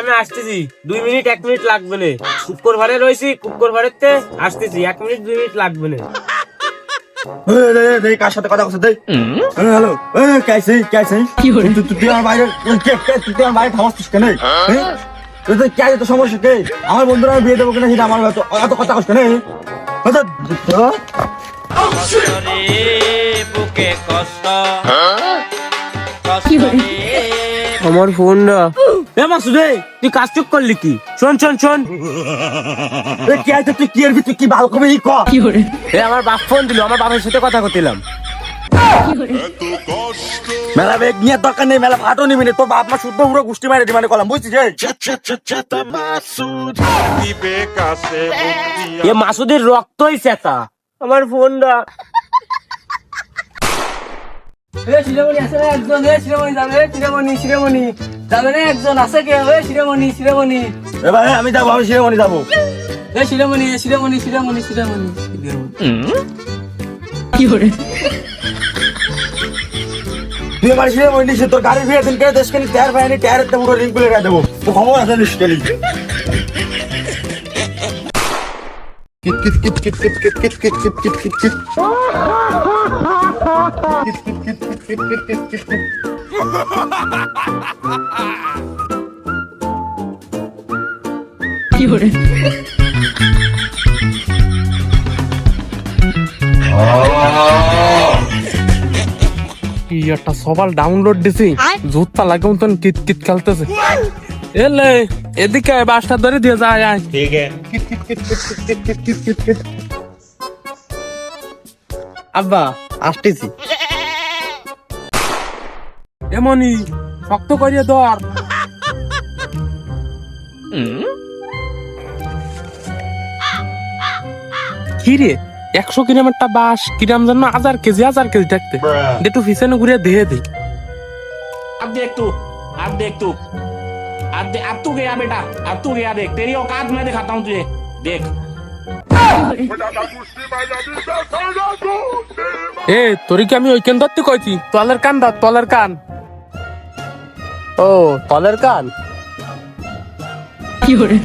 আমি আসতেছি। দুই মিনিট, এক মিনিট লাগবে না। ঘরে রয়েছি কুকুর ঘরের আসতেছি। এক মিনিট, দুই মিনিট লাগবে কার সাথে কথা বলছে হ্যালো কি হলো? তুই আমার বাইরে কে কে তুই আমার বাইরে থামাচ্ছিস কেন হ্যাঁ? তুই তো কে তো সমস্যা কে আমার বন্ধুরা আমি বিয়ে দেবো কিনা সেটা আমার এত এত কথা কষ্ট নেই আমার ফোন না এ তুই কাজ করলি কি? শোন শোন শোন। এ কি আইতে তুই? কি এরবি তুই কি ভালো করে ক। কি করে এ আমার বাপ ফোন দিল আমার সাথে কথা মেলা বেগ নিয়ে দরকার নেই মেলা নিবি তোর বাপ মা শুদ্ধ গুষ্টি মারে দিমানে কলাম বুঝছিস এ মাসুদের রক্তই চেতা আমার ফোনটা। এ শিরোমণি আসলে একজন এ শিরোমণি যাবে শিরোমণি শিরোমণি। যাবে একজন আছে কে এ শিরোমণি শিরোমণি এবার আমি যাব আমি শিরোমণি যাব এ শিরোমণি এ শিরোমণি শিরোমণি শিরোমণি 有人，তুই আমার শিরোমণি নিছিস তোর গাড়ি ফিরে দিন কে দেশকে টায়ার পায়নি টায়ারের তো পুরো লিঙ্ক করে দেবো তো খবর আছে নিশ্চয়ই কি হলো কি একটা সবাল ডাউনলোড দিছি। জুতা লাগে মতন কিট কিট খেলতেছে। এলে এদিকে আয়, বাসটা ধরে দিয়ে যায় আয় আব্বা আসতেছি। এমনই শক্ত করিয়ে ধর কি রে একশো গ্রাম একটা বাস কিরাম জন্য হাজার কেজি হাজার কেজি থাকতে একটু পিছনে ঘুরে দিয়ে দিই अब देख तू अब देख तू अब दे, अब तू गया बेटा अब तू गया देख तेरी औकात मैं दिखाता हूँ तुझे देख এ তোর কি আমি ওইখান ধরতে কইছি তলের কান ধর তলের কান ও তলের কান? 有人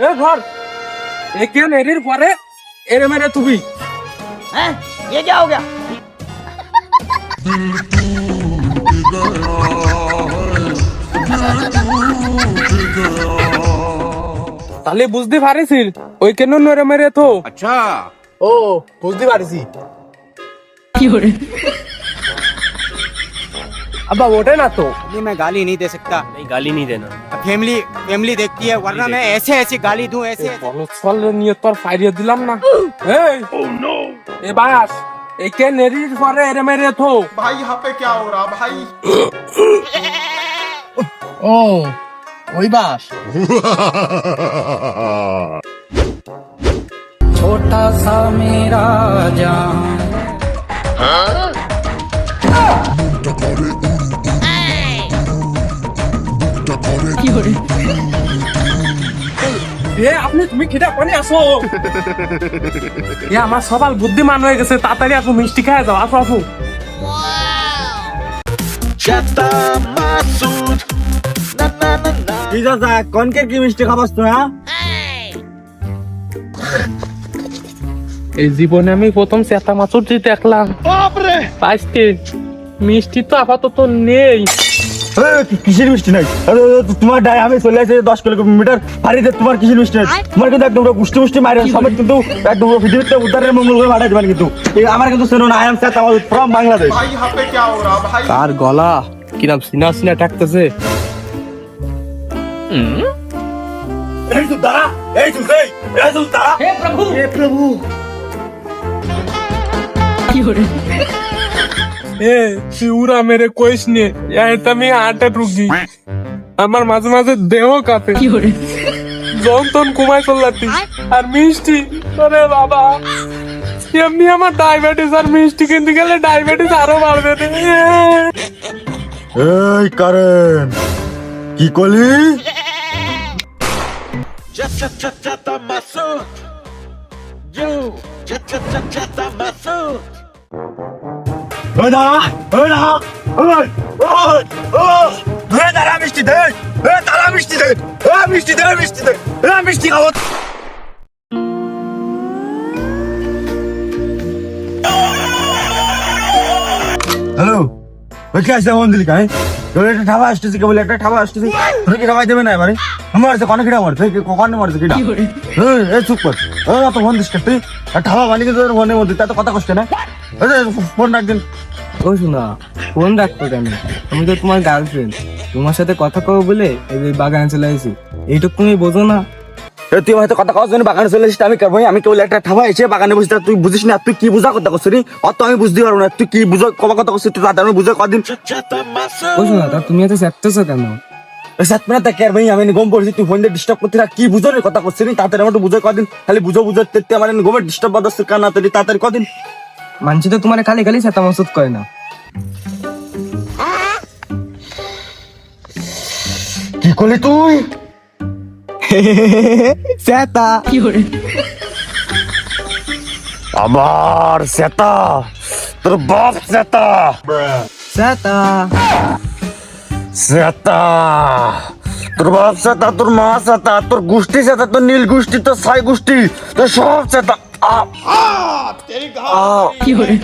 ，এ ধর। এ কেন এরির পরে এরে মেরে তুবি। তাহলে বুঝতে পারিস ওই কেন নরে মেরে তো আচ্ছা। ও বুঝতে পারিস 有人， আব্বা ওঠে না তো नहीं मैं गाली नहीं दे सकता এই গালি নি দেনা फैमिली फैमिली देखती है वरना मैं ऐसे ऐसी गाली दूं ऐसे বলো চল নিয়ে তোর ফাইরিয়ে দিলাম না এই এ বাস এই কে নেরির পরে এরে মেরে তো भाई यहाँ पे क्या हो रहा भाई ও ওই বাস छोटा सा मेरा जान কি হলো এ আপনি তুমি খিদা পানি আসো এ আমার সবাল বুদ্ধিমান হয়ে গেছে তাড়াতাড়ি আসো মিষ্টি খায় যাও আসো আসো na na na. কি কি মিষ্টি খাবাস তুই হ্যাঁ এই জীবনে আমি প্রথম চেতা মাছুরটি দেখলাম। মিষ্টি তো আপাতত নেই। কিসের মিষ্টি নাই? তোমার ডায় আমি চলে আসে দশ কিলোমিটার হারিয়ে তোমার কিসের মিষ্টি নাই? তোমার কিন্তু একদম মুষ্টি মারে সবাই কিন্তু একদম পৃথিবীতে উদ্ধারের মঙ্গল করে কিন্তু। আমার কিন্তু শুনুন আই এম আমার ফ্রম বাংলাদেশ তার গলা? কিরাম সিনা সিনা ঠাকতেছে? এই তো দাঁড়া এই তো সেই এই তো দাঁড়া। হে প্রভু! হে প্রভু! এ শিউরা মেরে কইস নে এটা আমি রুগী। আমার মাঝে মাঝে দেহ কাঁপে। কি হলো জন তন কুমাই চললাতি। আর মিষ্টি আরে বাবা। এমনি আমার ডায়াবেটিস আর মিষ্টি কিনতে গেলে ডায়াবেটিস আরও বাড়বে এই কারেন কি করলি? Jetta jetta Masud. Yo, jetta jetta ওই দাঁড়া ওই ওই ওই ওই দাঁড়া মিষ্টি দে ওই দাঁড়া মিষ্টি দে ওই মিষ্টি দে মিষ্টি দে ওই মিষ্টি খাব হ্যালো ওই কি আসছে ফোন দিলি কাই তোর একটা ঠাবা আসতেছে কেবল একটা ঠাবা আসতেছে। তোর কি ঠাবাই দেবে না এবারে? আমার আছে কোন কিটা মারছে কি কখন মারছে কিটা এই চুপ কর। ও তো ফোন দিস তুই ঠাবা বানিয়ে তোর ফোনের মধ্যে। তা তো কথা কষ্ট না? ফোন ও শোনা ফোন রাখতো কেন? আমি তো তোমার গার্লফ্রেন্ড তোমার সাথে কথা কব বলে এই বাগানে চলে আসি এইটুকু তুমি বোঝো না। তুই হয়তো কথা কওয়ার জন্য বাগানে চলে এসেছিস আমি করব আমি কেবল একটা ঠাবা এসে বাগানে বসে তুই বুঝিস না তুই কি বুঝা কথা করছিস অত আমি বুঝতে পারব না তুই কি বুঝা কবা কথা করছিস তুই তাদের আমি বুঝে কদিন. শোনা তা তুমি এত চেপতেছো কেন? সাত মিনিট দেখে ভাই আমি গম পড়ছি তুই ফোন দিয়ে ডিস্টার্ব করতে না কি বুঝো রে কথা করছিস তাড়াতাড়ি আমার বুঝে কদিন খালি বুঝো বুঝো তেতে আমার গোমে ডিস্টার্ব বাদাস কান না তাড়াতাড়ি তাড়াতাড়ি কদিন মানুষ তো তোমার খালি খালি চেতা মসুদ করে না। কি করলি তুই? চেতা কি hore আমার সেতা। তোর বাপ সেতা। চেতা সেতা। তোর বাপ সেতা তোর মা সেতা তোর গোষ্ঠী সেতা তোর নীল গোষ্ঠী তোর সাই গোষ্ঠী তোর সব সেতা। কি hore